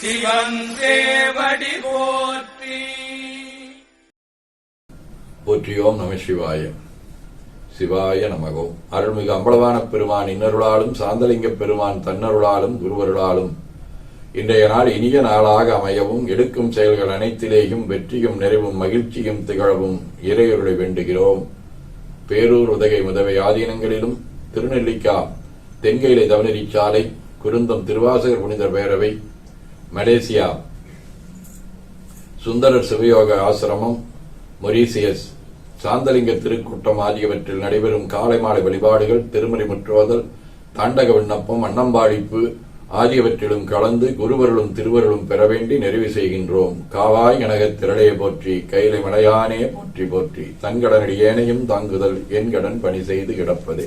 சிவன் தேவடி போற்றி. போற்றியோம் நம சிவாய. சிவாய நமகோம் அருள்மிகு அம்பளவான பெருமான் இன்னருளாலும் சாந்தலிங்க பெருமான் தன்னருளாலும் குருவருளாலும். இன்றைய நாள் இனிய நாளாக அமையவும் எடுக்கும் செயல்கள் அனைத்திலேயும் வெற்றியும் நிறைவும் மகிழ்ச்சியும் திகழவும் இறையருளை வேண்டுகிறோம். பேரூர் உதகை முதவை ஆதீனங்களிலும் திருநெல்லிக்கா தென்கையிலை தவநெறிச்சாலை குருந்தம் திருவாசகர் புனிதர் பேரவை மலேசியா. சுந்தரர் சிவயோக ஆசிரமம் மொரீசியஸ். சாந்தலிங்க திருக்கூட்டம் ஆகியவற்றில் நடைபெறும் காலை மாலை வழிபாடுகள் திருமறை முற்றுவதல் தாண்டக விண்ணப்பம் அன்னம்பாடிப்பு ஆகியவற்றிலும் கலந்து குருவருளும் திருவருளும் பெற வேண்டி நிறைவு செய்கின்றோம். காவாய் எனக திரளையை போற்றி கைலை மலையானே போற்றி போற்றி தன்கடனடி ஏனையும் தாங்குதல் என் கடன் பணி செய்து கிடப்பது.